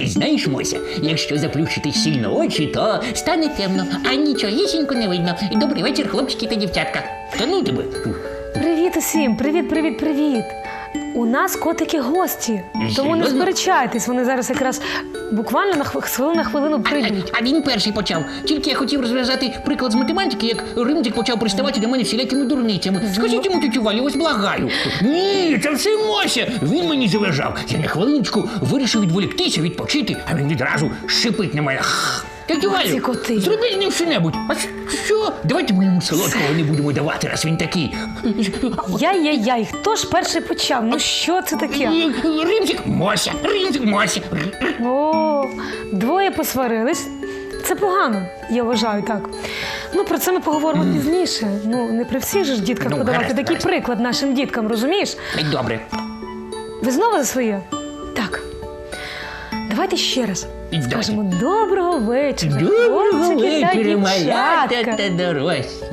Знаєш, Мося, якщо заплющити сильно очі, то стане темно, а нічогісінько не видно. Добрий вечір, хлопчики та дівчатка. Та ну тебе. Привіт усім! Привіт, привіт, привіт! У нас котики гості, тому не сперечайтесь, вони зараз якраз буквально на хв- з хвилини на хвилину прийдуть. А він перший почав. Тільки я хотів розв'язати приклад з математики, як Римчик почав приставати до мене всілякими дурницями. Скажіть йому, тютю Валю, ось благаю. Ні, це все Мося. Він мені заважав. Я на хвилиночку вирішив відволіктися, відпочити, а він відразу шипить на мене. Ці Валю, коти. зробіть з ним що-небудь. А що? Давайте ми йому солодкого не будемо давати, раз він такий. Яй-яй-яй, хто ж перший почав? Ну що це таке? Римчик, Мося, Римчик, Мося. О, двоє посварились. Це погано, я вважаю так. Ну про це ми поговоримо пізніше. Ну не при всіх же ж дітках Ну, подавати гаразд, такий гаразд. приклад нашим діткам, розумієш? Добре. Ви знову за своє? Так. Давайте ще раз. Скажемо доброго вечора. Доброго вечора, малята та дорослі.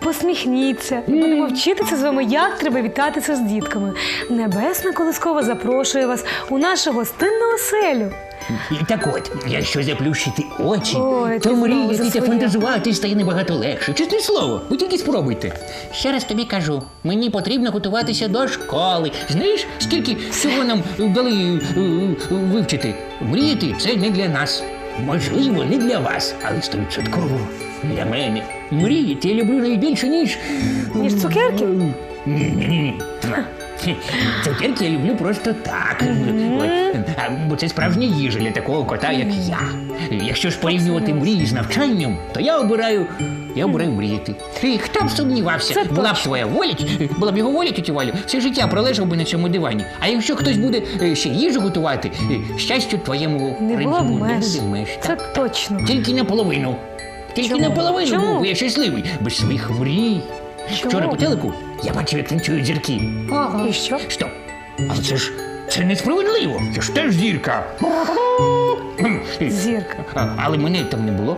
Посміхніться будемо вчитися з вами, як треба вітатися з дітками. Небесна Колискова запрошує вас у нашу гостинну оселю. І Так от, якщо заплющити очі, Ой, ти то знову мріяти та фантазувати стає набагато легше. Чесне слово, ви тільки спробуйте. Ще раз тобі кажу, мені потрібно готуватися до школи. Знаєш, скільки всього нам дали е, е, вивчити? Мріяти це не для нас. Можливо, не для вас, але стовідсотково для мене. Мріяти я люблю найбільше, ніж. Ніж цукерки? Ні, ні, ні. Цукерки я люблю просто так. От, а, Бо це справжня їжа для такого кота, як я. Якщо ж порівнювати мрії з навчанням, то я обираю. Я обираю мріяти. І хто б сумнівався, Це була б твоя воля, була б його воля, тітю Валю, все життя пролежав би на цьому дивані. А якщо хтось буде е, ще їжу готувати, е, щастю твоєму Не було б меж. буде меж. Це Так. точно. Тільки наполовину. Тільки Чому? наполовину Чому? був, бо я щасливий, без своїх мрій. Чому? Вчора по телеку я бачив, як танцюють зірки. І що? Стоп. Але це ж це несправедливо. Це ж теж зірка. Зірка. А, але мене там не було.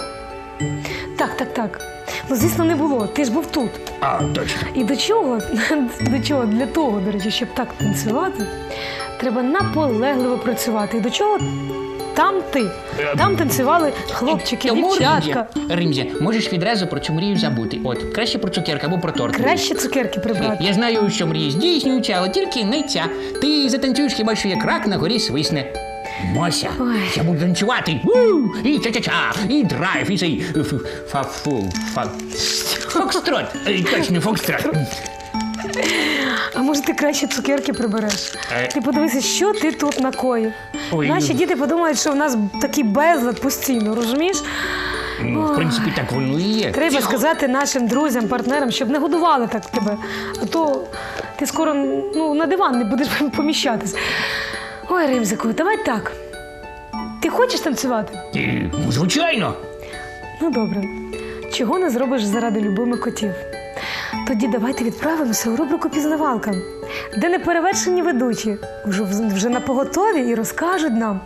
Так, так, так. Ну, звісно, не було. Ти ж був тут. А, точно. І до чого? До чого? Для того, до речі, щоб так танцювати, треба наполегливо працювати. І до чого? Там ти. Там танцювали хлопчики, Тому, дівчатка. Римзя, можеш відразу про цю мрію забути. От, краще про цукерку або про торт. Краще цукерки прибрати. Я знаю, що мрії здійснюються, але тільки не ця. Ти затанцюєш хіба що як рак на горі свисне. Мося, Ой. я буду танцювати. У, і ча-ча-ча, і драйв, і цей ф- фа-фу, фа... Фокстрот. Е, Точно, фокстрот. Може ти краще цукерки прибереш? Е. Ти подивися, що ти тут накоїв. Ой, Наші діти подумають, що в нас такий безлад постійно, розумієш? Ну, в принципі, так воно і є. Треба сказати нашим друзям, партнерам, щоб не годували так тебе. А то ти скоро ну, на диван не будеш поміщатись. Ой, Римзику, давай так. Ти хочеш танцювати? Е, звичайно. Ну добре. Чого не зробиш заради любимих котів? Тоді давайте відправимося у рубрику Пізнавалка, де неперевершені ведучі вже, вже на поготові і розкажуть нам,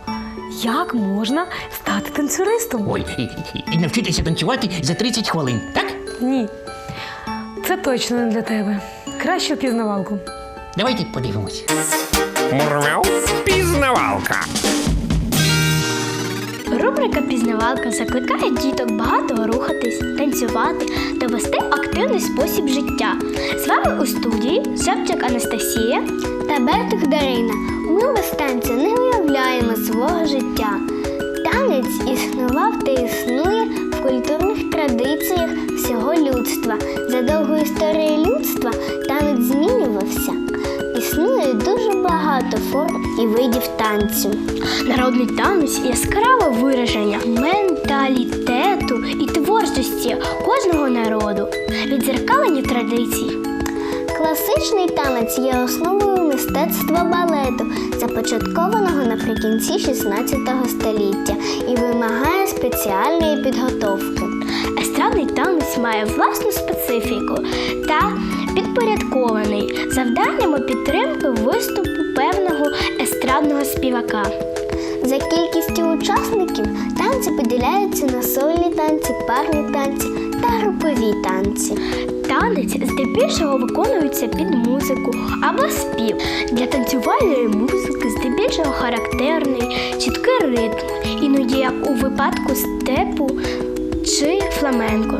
як можна стати танцюристом. Ой, і, і, і навчитися танцювати за 30 хвилин, так? Ні. Це точно не для тебе. Краще пізнавалку. Давайте подивимось. Мурмяу пізнавалка. Рубрика Пізнавалка закликає діток багато рухатись, танцювати та вести активний спосіб життя. З вами у студії Шепчик Анастасія та Бертик Дарина. Ми без танцю не уявляємо свого життя. Танець існував та існує в культурних традиціях всього людства. За довгою історією людства танець змінювався. Існує дуже багато форм і видів танцю. Народний танець яскраве вираження менталітету і творчості кожного народу, відзеркалення традицій. Класичний танець є основою мистецтва балету, започаткованого наприкінці 16 століття і вимагає спеціальної підготовки. Естрадний танець має власну специфіку та підпорядкований завданнями підтримки виступу певного естрадного співака. За кількістю учасників танці поділяються на сольні танці, парні танці та групові танці. Танець здебільшого виконується під музику або спів. Для танцювальної музики здебільшого характерний чіткий ритм, іноді як у випадку степу чи фламенко.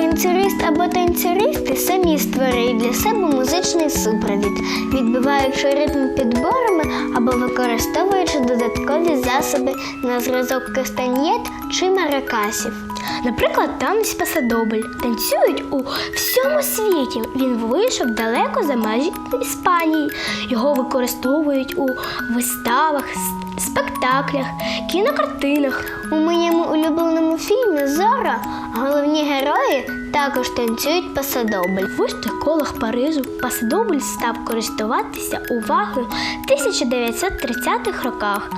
Танцюрист або танцюристи самі створюють для себе музичний супровід, відбиваючи ритм підборами або використовуючи додаткові засоби на зразок кастаньєт чи маракасів. Наприклад, танець пасадобль танцюють у всьому світі. Він вийшов далеко за межі Іспанії. Його використовують у виставах, спектаклях, кінокартинах. У моєму улюбленому фільмі Зора головні герої також танцюють пасадобль. В вищих колах Парижу пасадобль став користуватися увагою в 1930-х роках,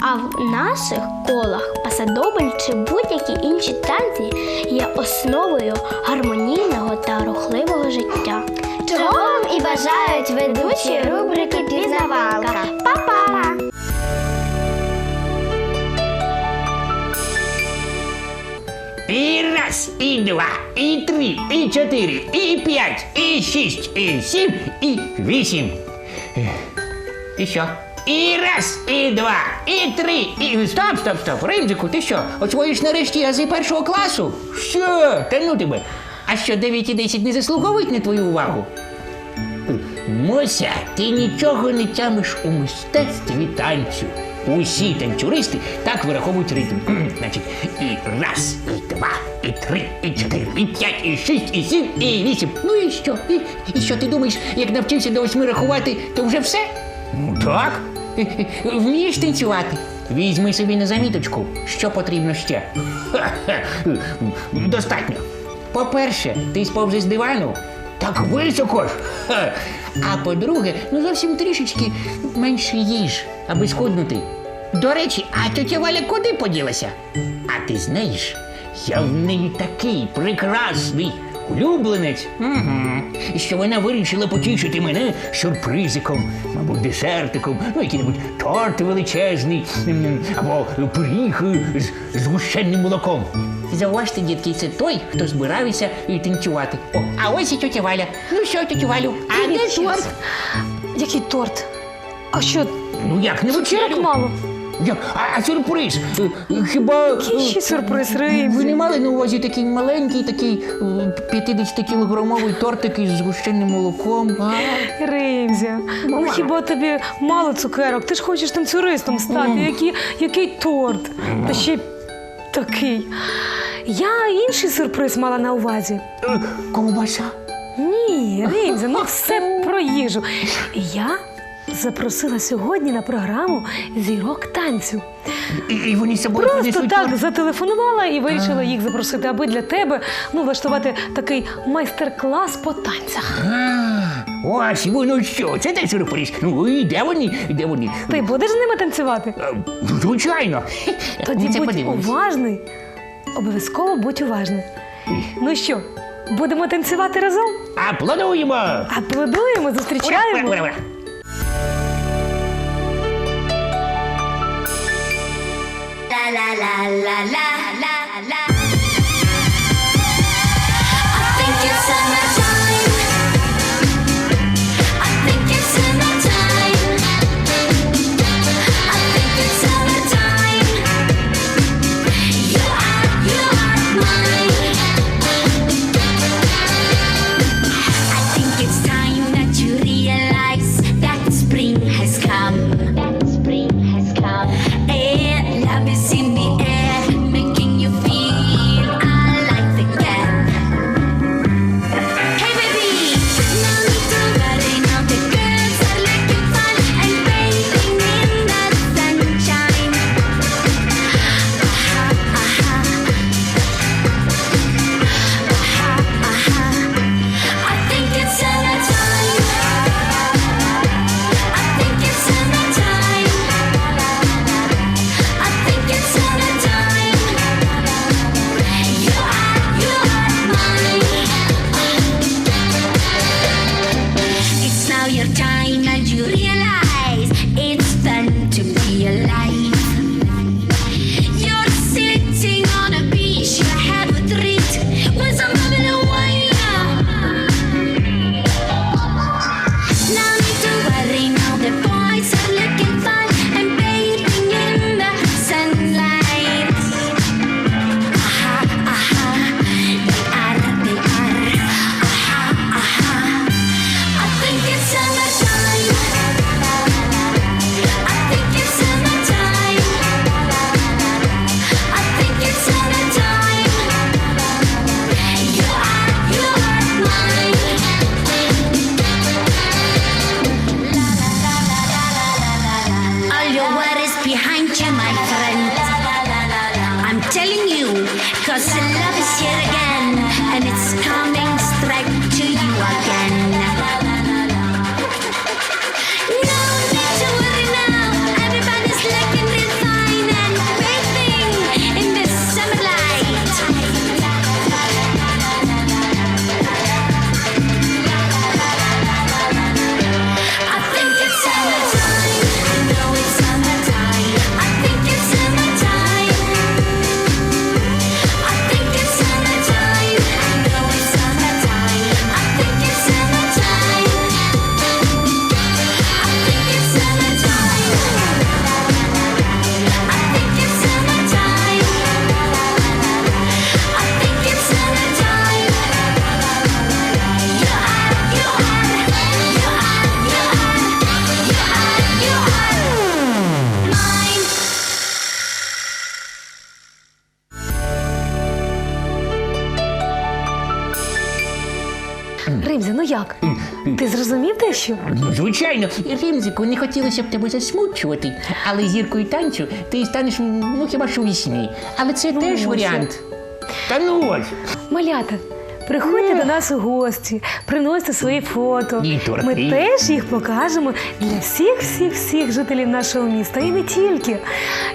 а в наших колах пасадобль чи будь-які інші танці є основою гармонійного та рухливого життя. Чого вам і бажають ведучі рубрики Пізнавалка. І раз, і два, і три, і чотири, і п'ять, і шість, і сім, і вісім. І що? І раз, і два, і три, і. Стоп, стоп, стоп. Римзику, ти що? Освоїш нарешті ази першого класу? Що? Та ну тебе. А що 9 і 10 не заслуговують на твою увагу? Мося, ти нічого не тямиш у мистецтві танцю. Усі танцюристи так вираховують ритм. Значить, і раз, і два, і три, і чотири, і п'ять, і шість, і сім, і вісім. Ну і що? І, і що ти думаєш, як навчився до восьми рахувати, то вже все? Ну так. Вмієш танцювати? Візьми собі на заміточку, що потрібно ще. Ха-ха. Достатньо. По-перше, ти сповзи з дивану, так високо ж. Ха. А по-друге, ну зовсім трішечки менше їж, аби схуднути. До речі, а тетя Валя куди поділася? А ти знаєш, я в неї такий прекрасний улюбленець, угу. що вона вирішила потішити мене сюрпризиком, мабуть, десертиком, ну який-небудь торт величезний, або пиріг з згущенним молоком. Зауважте, дітки, це той, хто збирався і танцювати. О, а ось і тетя Валя. Ну що, тетя Валю, а де торт? Який торт? А що, Ну як не вечерю? мало? Як? А, а сюрприз? Е, е, Хіба Який е, ще сюрприз, ви не мали на увазі такий маленький, такий 50-кілограмовий тортик із згущеним молоком? А? Римзя, ну хіба тобі мало цукерок? Ти ж хочеш танцюристом стати. Який, який торт? Та ще й такий. Я інший сюрприз мала на увазі. Е, Ковбаса. Ні, Римзя, ну все про їжу. Я запросила сьогодні на програму зірок танцю. І, і вони з собою Просто принесуть так зателефонувала і вирішила їх запросити, аби для тебе ну, влаштувати такий майстер-клас по танцях. А, ось воно що, це той сюрприз. Ну і де вони? Де вони? Ти будеш з ними танцювати? Е, ну, Звичайно. Тоді Ми це будь подивимось. уважний. Обов'язково будь уважний. Ну що, будемо танцювати разом? Аплодуємо! Аплодуємо, Ура, зустрічаємо. ура, ура. la la la la Ти зрозумів дещо? Ну, Звичайно, Римзику, не хотілося б тебе засмучувати, але зіркою танцю ти станеш ну хіба що у вісні. Але це теж ось. варіант. Та ну ось. Малята, приходьте до нас у гості, приносьте свої фото. Ми теж їх покажемо для всіх, всіх, всіх жителів нашого міста. І не тільки.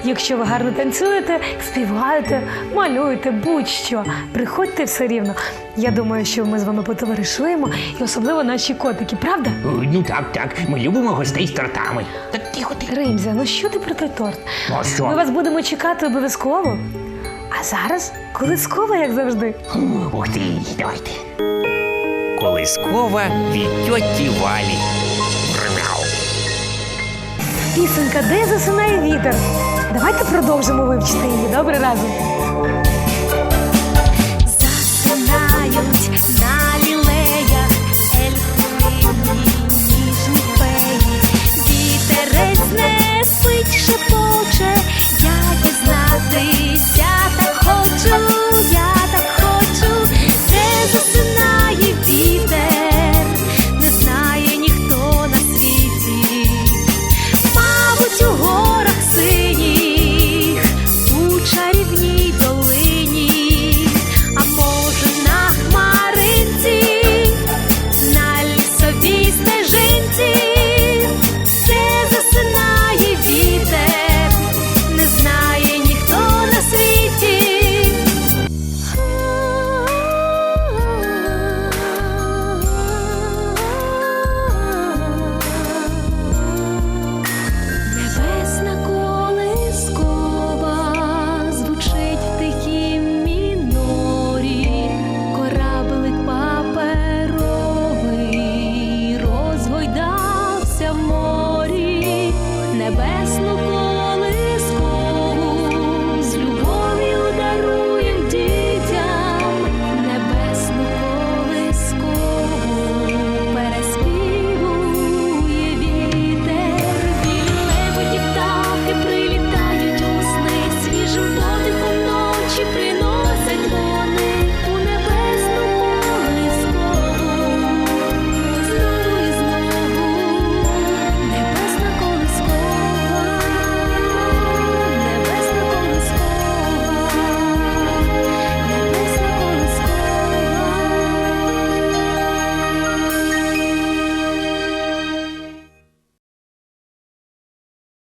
Якщо ви гарно танцюєте, співаєте, малюєте, будь-що, приходьте все рівно. Я думаю, що ми з вами потоваришуємо, і особливо наші котики, правда? Ну так, так. Ми любимо гостей з тортами. Так тихо, тихо. Римзя, ну що ти про той торт? Ну, а що? Ми вас будемо чекати обов'язково. А зараз колискова, як завжди. Ух ти, давайте. Колискова від тьоті Валі. Пісенька, де засинає вітер? Давайте продовжимо вивчити її, добре разом. Засинають на